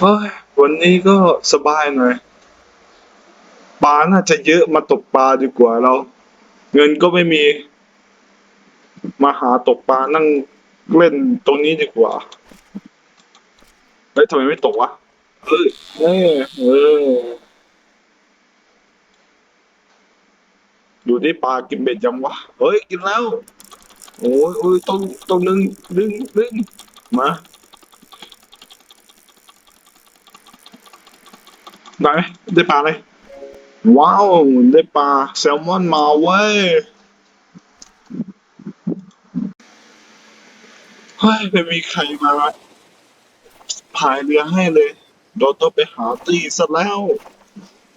เฮ้ยวันนี้ก็สบายหน่อยปลาน่าจะเยอะมาตกปลาดีกว่าเรา เงินก็ไม่มี มาหาตกปลานั่งเล่นตรงนี้ดีกว่าเฮ้ยทำไมไม่ตกวะเฮ้ยเออเออดูที่ปลากินเบ็ดยังวะ เฮ้ย กินแล้ว โอ้ยโอ้ยต้องต้องดึงดึงดึงมา ได้ไหมได้ปลาอะไรว้าว ได้ปลาแซลมอนมาเว้ยเฮ้ยไม่มีใครมาพายเรือให้เลยเราต้องไปหาตีซะแล้ว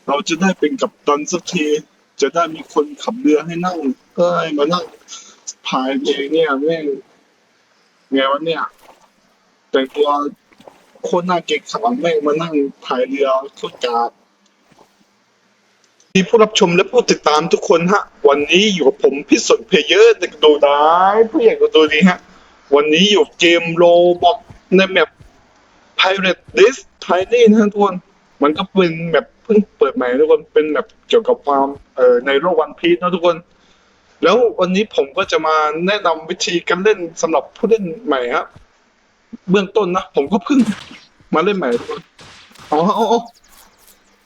เราจะได้เป็นกัปตันสักที จะได้มีคนขับเรือให้นั่งเอ้ยมานั่งพายเองเนี่ยแม่งไงวะเนี่ย แต่งตัว โคตรน่าเกลียดขำแม่งมานั่งพายเรือโคตรกาดมีผู้รับชมและผู้ติดตามทุกคนฮะ วันนี้อยู่กับผมพิสุทธิ์เพเยอร์เด็กดูได้ผู้ใหญ่ก็ดูดีฮะ วันนี้อยู่เกมโลบอกในแมป Pirate This Tiny นะทุกคนมันก็เป็นแบบเพิ่งเปิดใหม่นะทุกคนเป็นแบบเกี่ยวกับความเอ่อในโลกวันพีชนะทุกคน แล้ววันนี้ผมก็จะมาแนะนำวิธีการเล่นสำหรับผู้เล่นใหม่ฮะ เบื้องต้นนะ ผมก็เพิ่ง มาเล่นใหม่ทุกคนอ๋ออ๋ออ๋อ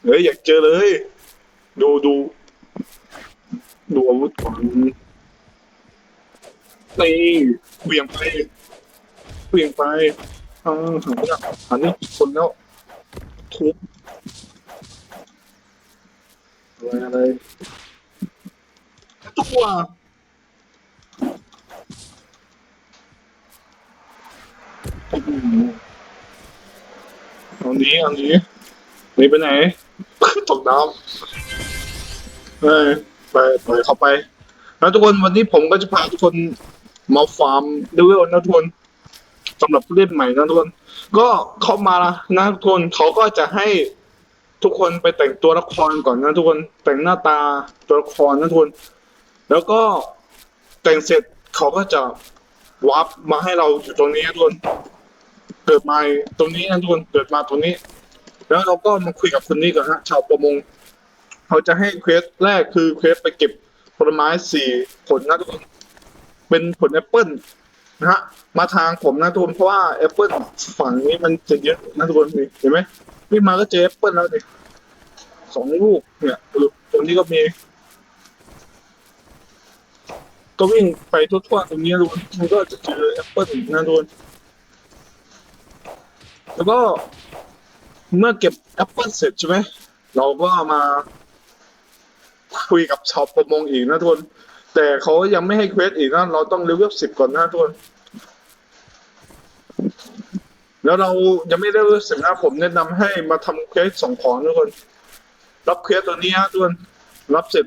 เฮ้ยอยากเจอเลย ดูดูดูอาวุธก่อนนี่เบี่ยงไปเบี่ยงไปอ่าหันนี้หันนี้คนแล้ว ทุบอะไรอะไรตัว อ้โหเอานี้เอานี้หนีไปไหน ตกน้ำเฮ้ยไปปล่อยเขาไป แล้วทุกคนวันนี้ผมก็จะพาทุกคนมาฟาร์มเลเวลนะทุกคนสำหรับผู้เล่นใหม่นะทุกคน ก็เข้ามานะทุกคนเขาก็จะให้ทุกคนไปแต่งตัวละครก่อนนะทุกคนแต่งหน้าตาตัวละครนะทุกคน แล้วก็แต่งเสร็จเขาก็จะวาร์ปมาให้เราอยู่ตรงนี้นะทุกคน เกิดมาตรงนี้นะทุกคนเกิดมาตรงนี้ แล้วเราก็มาคุยกับคนนี้ก่อนฮะชาวประมงเขาจะให้เควสแรกคือเควสไปเก็บผลไม้สี่ผลนะทุกคนเป็นผลแอปเปิลนะฮะมาทางผมนะทุกคนเพราะว่าแอปเปิลฝั่งนี้มันจะเยอะนะทุกคนมีเห็นไหมวิ่งมาก็เจอแอปเปิลแล้วนี่สองลูกเนี่ยเออตรงนี้ก็มี ก็วิ่งไปทั่วๆตรงนี้ทุกคนมันก็จะเจอแอปเปิลนะทุกคน แล้วก็เมื่อเก็บแอปเปิลเสร็จใช่ไหมเราก็มาคุยกับชาวประมงอีกนะทุกคนแต่เขายังไม่ให้เควสอีกนะ เราต้องเลเวลสิบก่อนนะทุกคนแล้วเรายังไม่ได้เลเวลสิบนะผมแนะนำให้มาทำเควสส่งของทุกคน รับเควสตัวนี้ฮะทุกคนรับเสร็จ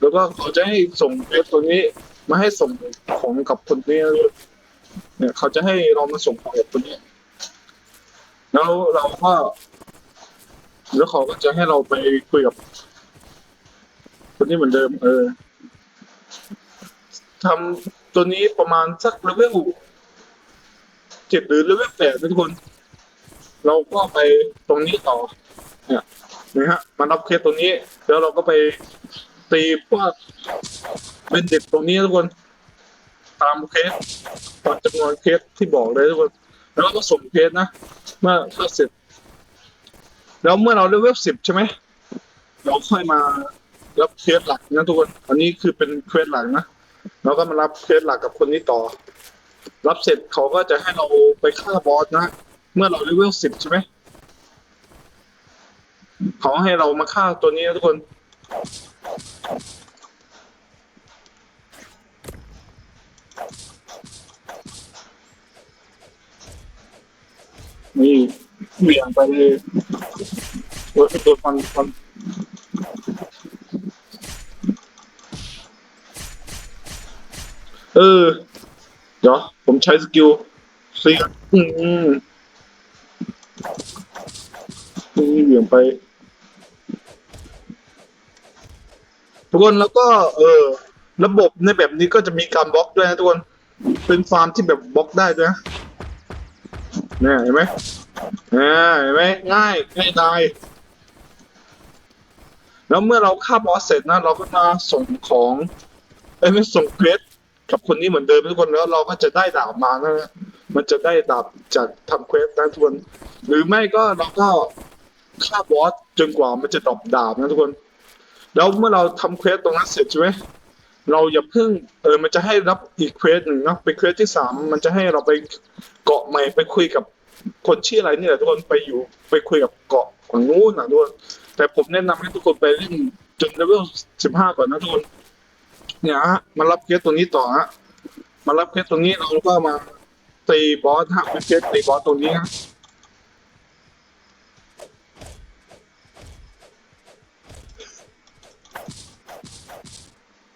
แล้วก็เขาจะให้ส่งเควสตัวนี้ มาให้ส่งของกับคนนี้นะเนี่ยเขาจะให้เรามาส่งของกับคนนี้ แล้วเราก็แล้วเขาก็จะให้เราไปคุยกับคนนี้เหมือนเดิม เออทำตัวนี้ประมาณสักเลเวลเจ็ดหรือเลเวลแปดนะทุกคน เราก็ไปตรงนี้ต่อ เนี่ยนะฮะมารับเคสตรงนี้ แล้วเราก็ไปตีพวกเป็นเด็กตรงนี้ทุกคน ตามเคสตามจำนวนเคสที่บอกเลยทุกคน แล้วก็ส่งเคสนะ เมื่อเมื่อเสร็จ แล้วเมื่อเราเลเวลสิบใช่ไหม เราค่อยมารับเคสหลักนะทุกคน อันนี้คือเป็นเคสหลักนะ เราก็มารับเคสหลักกับคนนี้ต่อ รับเสร็จเขาก็จะให้เราไปฆ่าบอสนะ เมื่อเราเลเวลสิบใช่ไหม เขาให้เรามาฆ่าตัวนี้นะทุกคน นี่เหวี่ยงไปเลยโอ้ยตัวฟันฟันเออ เดี๋ยวผมใช้สกิลซีอืมนี่เหวี่ยงไป ทุกคนแล้วก็ เออ ระบบในแบบนี้ก็จะมีการบล็อกด้วยนะทุกคน เป็นฟาร์มที่แบบบล็อกได้ด้วยนะ เนี่ยเห็นไหมอ่าเห็นไหมง่ายง่ายดายแล้วเมื่อเราฆ่าบอสเสร็จนะ เราก็มาส่งของเอ้ยไม่ส่งเควสกับคนนี้เหมือนเดิมทุกคนแล้วเราก็จะได้ดาบมานะฮะมันจะได้ดาบจากทำเควสนะทุกคน หรือไม่ก็เราก็ฆ่าบอสจนกว่ามันจะดรอปดาบนะทุกคน แล้วเมื่อเราทำเควสตรงนั้นเสร็จใช่ไหม เราอย่าเพิ่งเออมันจะให้รับอีกเควสหนึ่งนะเป็นเควสที่สามมันจะให้เราไปเกาะใหม่ไปคุยกับคนชื่ออะไรนี่แหละทุกคนไปอยู่ไปคุยกับเกาะของนู้นนะทุกคนแต่ผมแนะนำให้ทุกคนไปเล่นจนเลเวลสิบห้าก่อนนะทุกคนเนี่ยฮะมารับเคสตรงนี้ต่อฮะมารับเคสตรงนี้เราก็มาตีบอสฮะไปเคสตีบอสตรงนี้ฮะ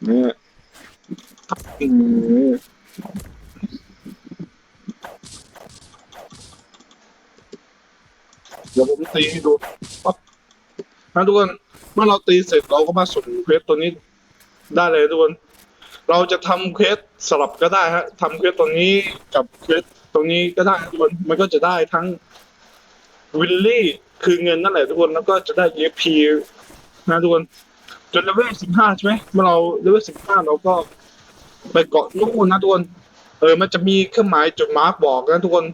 เนี่ยอืมเดี๋ยวผมตีให้ดูปั๊บนะทุกคนเมื่อเราตีเสร็จเราก็มาสุ่มเควสตัวนี้ได้เลยทุกคน เราจะทำเควสสลับก็ได้ฮะทำเควสตรงนี้กับเควสตรงนี้ก็ได้ทุกคนมันก็จะได้ทั้งวิลลี่คือเงินนั่นแหละทุกคนแล้วก็จะได้ EXP นะทุกคน จนเลเวลสิบห้าใช่ไหมเมื่อเราเลเวลสิบห้าเราก็ไปเกาะนู่นนะทุกคนเออ มันจะมีเครื่องหมายจุดมาร์กบอกนะทุกคน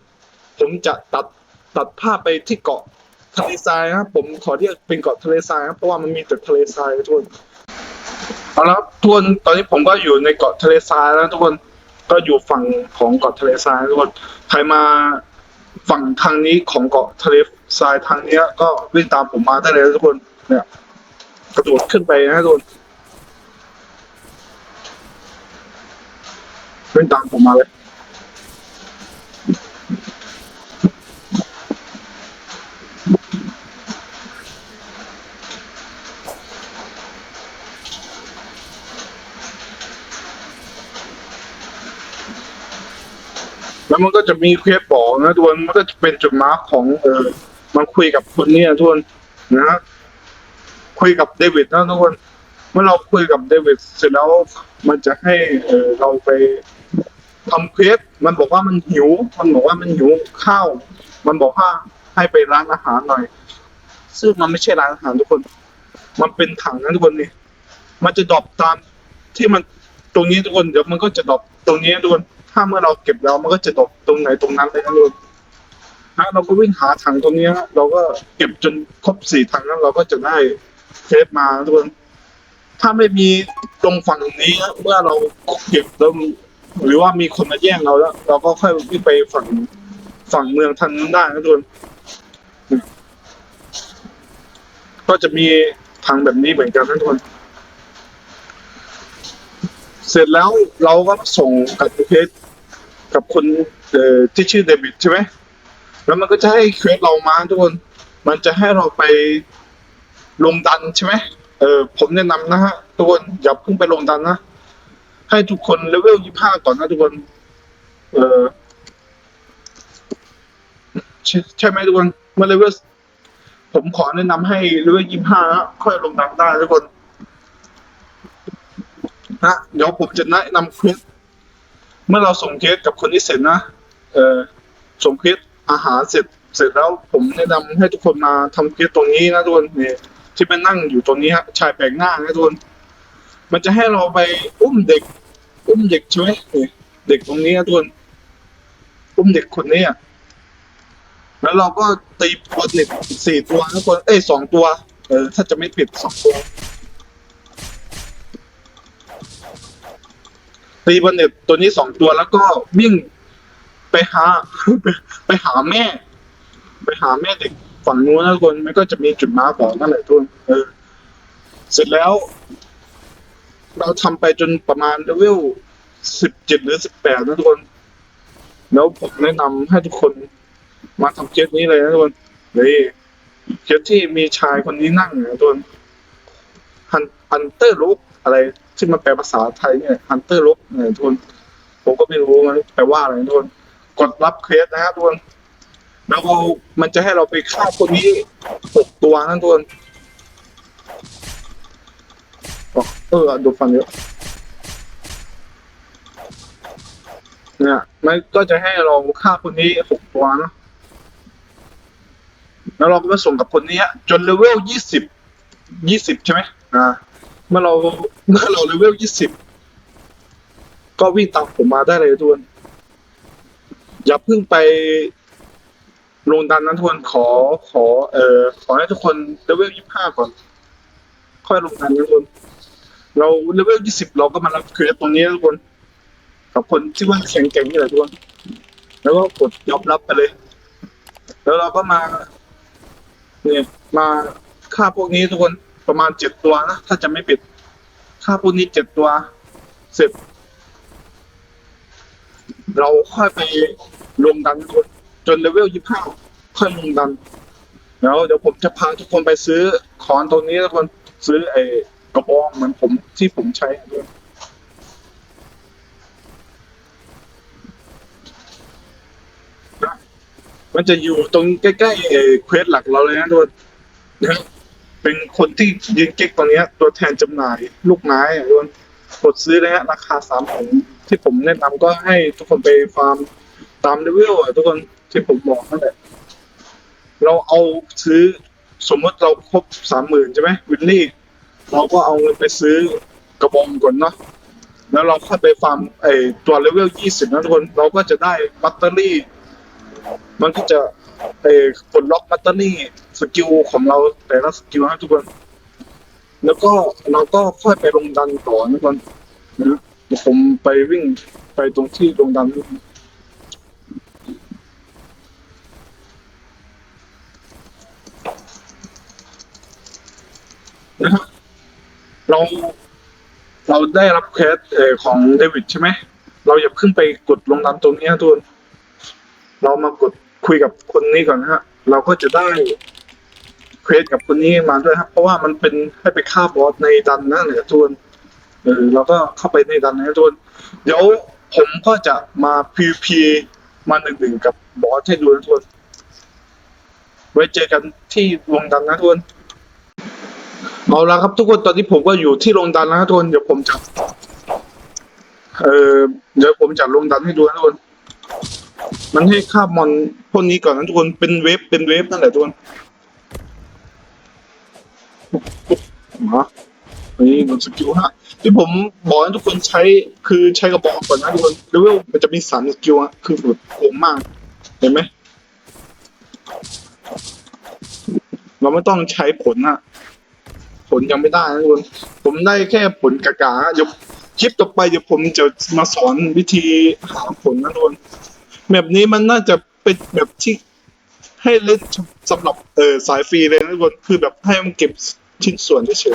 ผมจะตัดตัดภาพไปที่เกาะทะเลทรายนะผมขอเรียกเป็นเกาะทะเลทรายนะเพราะว่ามันมีแต่ทะเลทรายทุกคนเอาละทุกคนตอนนี้ผมก็อยู่ในเกาะทะเลทรายแล้วทุกคนก็อยู่ฝั่งของเกาะทะเลทรายทุกคนใครมาฝั่งทางนี้ของเกาะทะเลทรายทางเนี้ย ก็วิ่งตามผมมาได้เลยนะทุกคน เนี่ย กระโดดขึ้นไปนะทุกคนวิ่งตามผมมาเลยแล้วมันก็จะมีเควสบอกนะทุกคนมันก็จะเป็นจุดมาร์กของเออมันคุยกับคนเนี้ทุกคนนะ คุยกับเดวิดนะทุกคนเมื่อเราคุยกับเดวิดเสร็จแล้วมันจะให้เออเราไปทำเควสมันบอกว่ามันหิว มันบอกว่ามันหิวข้าว มันบอกว่าให้ไปร้านอาหารหน่อย ซึ่งมันไม่ใช่ร้านอาหารทุกคน มันเป็นถังนะทุกคนนี่ มันจะดรอปตามที่มันตรงนี้ทุกคนเดี๋ยวมันก็จะดรอปตรงนี้ทุกคนถ้าเมื่อเราเก็บแล้วมันก็จะดรอปตรงไหนตรงนั้นเลยนะทุกคนฮะเราก็วิ่งหาถังตรงนี้เราก็เก็บจนครบสี่ถังแล้วเราก็จะได้ เทปมาทุกคนถ้าไม่มีตรงฝั่งนี้เมื่อเราเก็บแล้วหรือว่ามีคนมาแย่งเราแล้ว เราก็ค่อยวิ่งไปฝั่งฝั่งเมืองทางนั้นได้นะทุกคนก็จะมีทางแบบนี้เหมือนกันนะทุกคน เสร็จแล้วเราก็ส่งกับเควสกับคนเอ่อที่ชื่อเดวิดใช่ไหมแล้วมันก็จะให้เควสเรามาทุกคน มันจะให้เราไป ลงดันใช่ไหมเออผมแนะนำนะฮะทุกคนอย่าเพิ่งไปลงดันนะ ให้ทุกคนเลเวลยี่ห้าก่อนนะทุกคน เออใช่ใช่ไหมทุกคนเมื่อเลเวลผมขอแนะนำให้เลเวลยี่ห้าค่อยลงดันได้ทุกคนนะเดี๋ยวผมจะแนะนำคลิปเมื่อเราส่งเคสกับคนที่เสร็จนะเออส่งเคสอาหารเสร็จเสร็จแล้วผมแนะนำให้ทุกคนมาทำเคสตรงนี้นะทุกคนนี่ ที่มันนั่งอยู่ตรงนี้ฮะชายแปลกหน้านะทุกคนมันจะให้เราไปอุ้มเด็ก อุ้มเด็กใช่ไหมเด็กตรงนี้นะทุกคนอุ้มเด็กคนนี้อะแล้วเราก็ตีบอลเน็ตสี่ตัวนะทุกคนเอ้ยสองตัว เออ ถ้าจะไม่ผิดสองตัวตีบอลเน็ตตัวนี้สองตัวแล้วก็วิ่งไปหา ไปหาแม่ ไปหาแม่เด็ก ฝั่งนู้นนะทุกคนมันก็จะมีจุดมากบอกนั่นแหละทุกคนเออ เสร็จแล้ว เราทำไปจนประมาณเลเวลสิบเจ็ดหรือสิบแปดนะทุกคน แล้วผมแนะนำให้ทุกคนมาทำเคสนี้เลยนะทุกคนเลยเคสที่มีชายคนนี้นั่งนะทุกคนฮันฮันเตอร์ลุกอะไรที่มันแปลภาษาไทยเนี่ยฮันเตอร์ลุกเนี่ยทุกคนผมก็ไม่รู้มันแปลว่าอะไรทุกคนกดรับเคสนะฮะทุกคน แล้วเรามันจะให้เราไปฆ่าคนนี้หกตัวนั่นทุกคนอ๋อเออดูฟันเยอะเนี่ยมันก็จะให้เราฆ่าคนนี้หกตัวนะแล้วเราก็ส่งกับคนนี้จนเลเวลยี่สิบยี่สิบใช่ไหมอ่าเมื่อเราเมื่อเราเลเวลยี่สิบก็วิ่งตามผมมาได้เลยทุกคนอย่าเพิ่งไป ลงดันนั้นทุกคนขอขอ เอ่อขอให้ทุกคนเลเวลยี่ห้าก่อน ค่อยลงดันนะทุกคนเราเลเวลยี่สิบเราก็มารับเควสตรงนี้ทุกคนกับคนที่ว่าแข็งแกร่งนี่แหละทุกคนแล้วก็กดยอมรับไปเลย แล้วเราก็มาเนี่ยมาฆ่าพวกนี้ทุกคนประมาณเจ็ดตัวนะถ้าจะไม่ผิดฆ่าพวกนี้เจ็ดตัวเสร็จเราค่อยไปลงดันทุกคน จนเลเวลยี่ห้าค่อยลงดันแล้วเดี๋ยวผมจะพาทุกคนไปซื้อคอนตรงนี้ทุกคนซื้อไอ้กระบองเหมือนผมที่ผมใช้ด้วยมันจะอยู่ตรงใกล้ๆเอ่อเควสหลักเราเลยนะทุกคนนะเป็นคนที่ยืนเก๊กตรงนี้ตัวแทนจำหน่ายลูกไม้อะทุกคนกดซื้อเลยฮะราคาสามผมที่ผมแนะนำก็ให้ทุกคนไปฟาร์มตามเลเวลอะทุกคน ที่ผมบอกนั่นแหละเราเอาซื้อสมมติเราครบสามหมื่นใช่ไหมวินนี่ เราก็เอาเงินไปซื้อกระบองก่อนเนาะแล้วเราค่อยไปฟาร์มไอตัวเลเวลยี่สิบนะทุกคนเราก็จะได้บัตเตอรี่ มันก็จะไอปลดล็อกบัตเตอรี่สกิลของเราแต่ละสกิลนะทุกคน แล้วก็เราก็ค่อยไปลงดันต่อนะทุกคนนะผมไปวิ่งไปตรงที่ลงดัน ทุกคนนะฮะเราเราได้รับเควสเอของเดวิดใช่ไหม เราอย่าเพิ่งไปกดลงดันตรงนี้นะทุกคนเรามากดคุยกับคนนี้ก่อนนะฮะ เราก็จะได้เควสกับคนนี้มาด้วยครับ เพราะว่ามันเป็นให้ไปฆ่าบอสในดันนั่นแหละทุกคนเออเราก็เข้าไปในดันนะทุกคนเดี๋ยวผมก็จะมา PVP มาหนึ่งหนึ่งกับบอสให้ดูนะทุกคนไว้เจอกันที่วงดันนะทุกคน เอาละครับทุกคนตอนนี้ผมก็อยู่ที่โรงดันแล้วนะทุกคนเดี๋ยวผมจะเออเดี๋ยวผมจะลงดันให้ดูนะทุกคนมันให้ค่ามอนพวกนี้ก่อนนะทุกคนเป็นเวฟเป็นเวฟนั่นแหละทุกคนมาอันนี้มันสกิลฮะที่ผมบอกให้ทุกคนใช้คือใช้กระบอกก่อนนะทุกคนเลเวลมันจะมีสามสกิลอะคือสุดโหดมาก เห็นไหมเราไม่ต้องใช้ผลอะ ผลยังไม่ได้นะทุกคนผมได้แค่ผลกากาเดี๋ยวคลิปต่อไปเดี๋ยวผมจะมาสอนวิธีหาผลนะทุกคนแบบนี้มันน่าจะเป็นแบบที่ให้เล่นสำหรับเออสายฟรีเลยนะทุกคนคือแบบให้มันเก็บชิ้นส่วนเฉย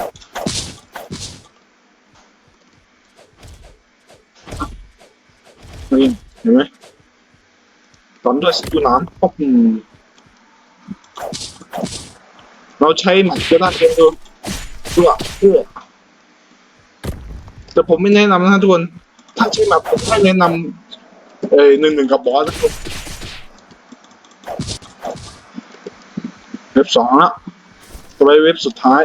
นี่เห็นไหมตอนด้วยสกิลน้ำป๊อปเราใช้หมัดก็ได้เลยทุกคน เพื่อเพื่อแต่ผมไม่แนะนำนะทุกคน ถ้าใช่แบบผมไม่แนะนำเอ้ยหนึ่งหนึ่งกับบอสนะครับเว็บสองละต่อไปเว็บสุดท้าย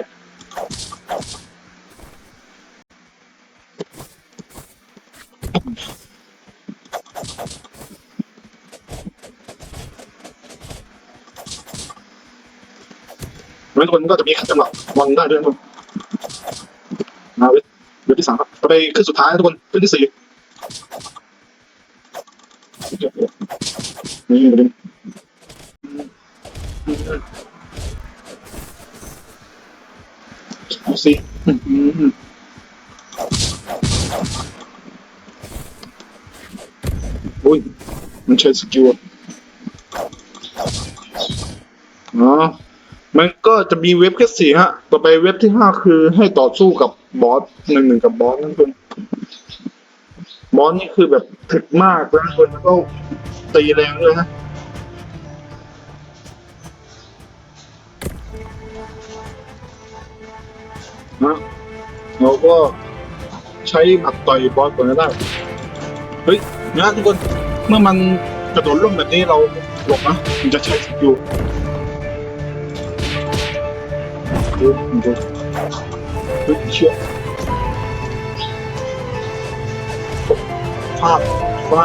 แล้วทุกคนก็จะมีขัดจังหวะวางได้ด้วยนะทุกคน มาเว็บเว็บที่สามครับต่อไปขึ้นสุดท้ายนะทุกคนขึ้นที่สี่นี่ประเด็นเอาสิอืมอุ้ยมันใช้สกิลอะอ๋อ มันก็จะมีเว็บแค่สี่ฮะ ต่อไปเว็บที่ห้าคือให้ต่อสู้กับบอสหนึ่งหนึ่งกับบอสนั่นเองบอสนี่คือแบบถึกมากแล้วคนแล้วก็ตีแรงด้วยฮะนะเราก็ใช้หมัดต่อยบอสก่อนก็ได้ เฮ้ยนะทุกคน เมื่อมันกระโดดล่มแบบนี้เราหลบนะมันจะใช้สกิล ดูดูดูเชื่อฟาดฟา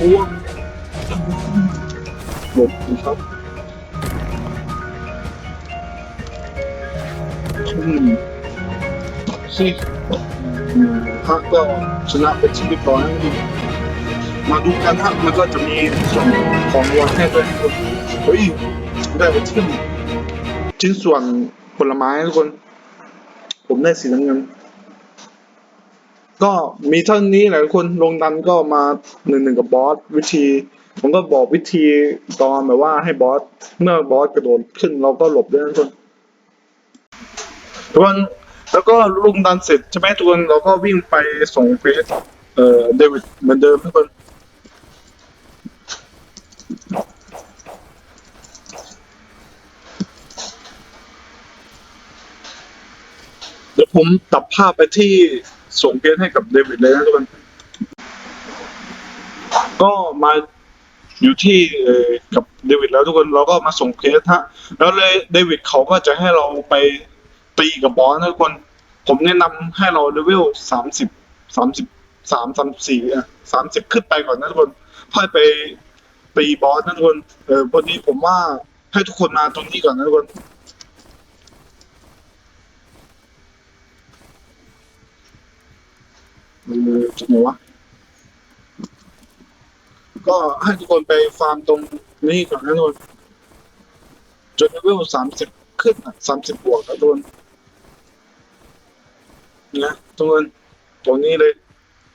หัวหมดครับอืมสิฮะก็ชนะเป็นที่เรียบร้อยมาดูกันฮะมันก็จะมีส่วนของวัลให้ด้วยทุกคนเฮ้ยได้ไปที่ชิ้นส่วนผลไม้ทุกคน ผมได้สีน้ำเงิน ก็มีเท่านี้แหละทุกคนลงดันก็มาหนึ่งหนึ่งกับบอสวิธี ผมก็บอกวิธีตอนแบบว่าให้บอสเมื่อบอสกระโดดขึ้นเราก็หลบด้วยทุกคนทุกคนแล้วก็ลงดันเสร็จใช่ไหมทุกคนเราก็วิ่งไปส่งเฟสเอ่อเดวิดเหมือนเดิมทุกคนเดี๋ยวผมตัดภาพไปที่ ส่งเฟสให้กับเดวิดเลยนะทุกคนก็มาอยู่ที่กับเดวิดแล้วทุกคนเราก็มาส่งเคสฮะแล้วเลยเดวิดเขาก็จะให้เราไปตีกับบอสนะทุกคน ผมแนะนำให้เราเลเวลสามสิบสามสิบสามสามสี่อะสามสิบขึ้นไปก่อนนะทุกคนค่อยไปตีบอสนะทุกคนเออวันนี้ผมว่าให้ทุกคนมาตรงนี้ก่อนนะทุกคน เออจะไหนวะก็ให้ทุกคนไปฟาร์มตรงนี้ก่อนนะทุกคนจนเลเวลสามสิบขึ้นสามสิบบวกนะทุกคนนะทุกคนตรงนี้เลย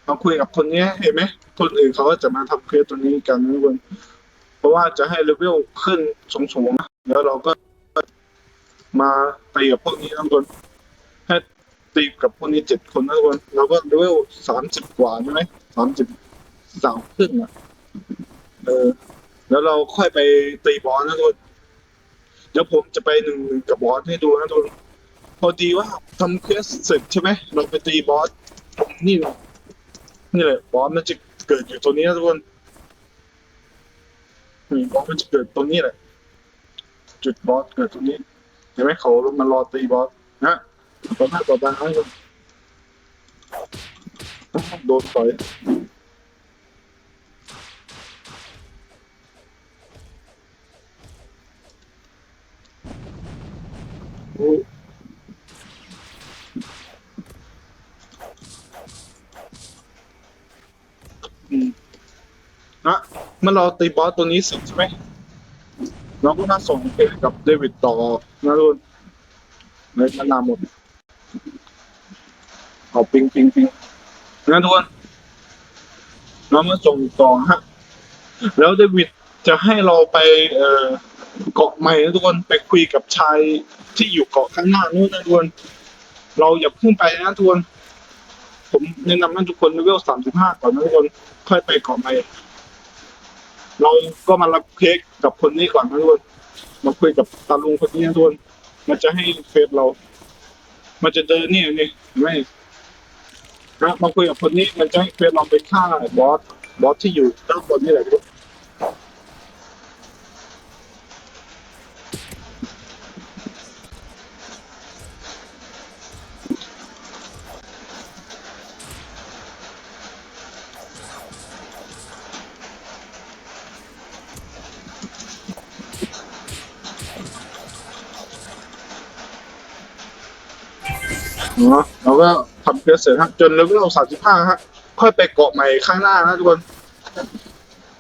มาคุยกับคนนี้เห็นไหมคนอื่นเขาก็จะมาทำเคสตัวนี้กันนะทุกคนเพราะว่าจะให้เลเวลขึ้นสูงๆนะแล้วเราก็มาตีกับพวกนี้นะทุกคนให้ ตีกับพวกนี้เจ็ดคนนะทุกคนเราก็เลเวลสามสิบกว่าใช่ไหมสามสิบสามขึ้นอะ เออ แล้วเราค่อยไปตีบอสนะทุกคนเดี๋ยวผมจะไปหนึ่งกับบอสให้ดูนะทุกคนพอดีว่าทำเควสเสร็จใช่ไหมเราไปตีบอสตรงนี่เลยนี่แหละบอสมันจะเกิดอยู่ตรงนี้นะทุกคนนี่บอสมันจะเกิดตรงนี้แหละ จุดบอสเกิดตรงนี้เห็นไหมเขามารอตีบอสนะ ต่อหน้าต่อตาให้คนโดนต่อยโอ้นะเมื่อเราตีบอสตัวนี้เสร็จใช่ไหมเราก็มาส่งเกกับเดวิดต่อนะทุกคนเลยมานำหมด ปิงปิงปิงนะทุกคนเรามาส่งต่อฮะแล้วเดวิดจะให้เราไปเอ่อเกาะใหม่นะทุกคนไปคุยกับชายที่อยู่เกาะข้างหน้านู้นนะทุกคนเราอย่าเพิ่งไปนะทุกคนผมแนะนำให้ทุกคนเลเวลสามสิบห้าก่อนนะทุกคนค่อยไปเกาะใหม่เราก็มารับเค้กกับคนนี้ก่อนนะทุกคนมาคุยกับตาลุงคนนี้นะทุกคนมันจะให้เฟซเรา มันจะเดินนี่นี่ไหม นะมาคุยกับคนนี้มันจะให้เฟซเราไปฆ่าบอสบอสที่อยู่ด้านบนนี่แหละคนเนาะเราก็ ทำเควสเสร็จฮะจนเลเวลสามสิบห้าฮะค่อยไปเกาะใหม่ข้างหน้านะทุกคน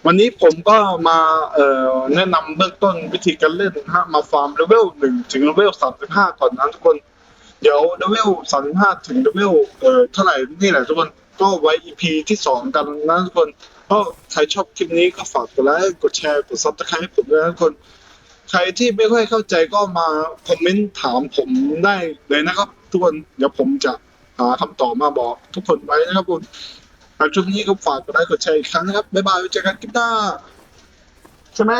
วันนี้ผมก็มาเอ่อแนะนำเบื้องต้นวิธีการเล่นนะฮะมาฟาร์มเลเวลหนึ่งถึงเลเวลสามสิบห้าก่อนนะทุกคน เดี๋ยวเลเวลสามสิบห้าถึงเลเวลเอ่อเท่าไหร่นี่แหละทุกคนก็ไว้ EP ที่สองกันนะทุกคนก็ใครชอบคลิปนี้ก็ฝากกดไลค์กดแชร์กดซับสไครต์ให้ผมด้วยนะทุกคน ใครที่ไม่ค่อยเข้าใจก็มาคอมเมนต์ถามผมได้เลยนะครับ ทุกคนเดี๋ยวผมจะ หาคำตอบมาบอกทุกคนไว้นะครับคุณหากช่วงนี้ก็ฝากกดไลค์กดแชร์อีกครั้งนะครับบ๊ายบายไว้เจอกันคลิปหน้าใช่ไหม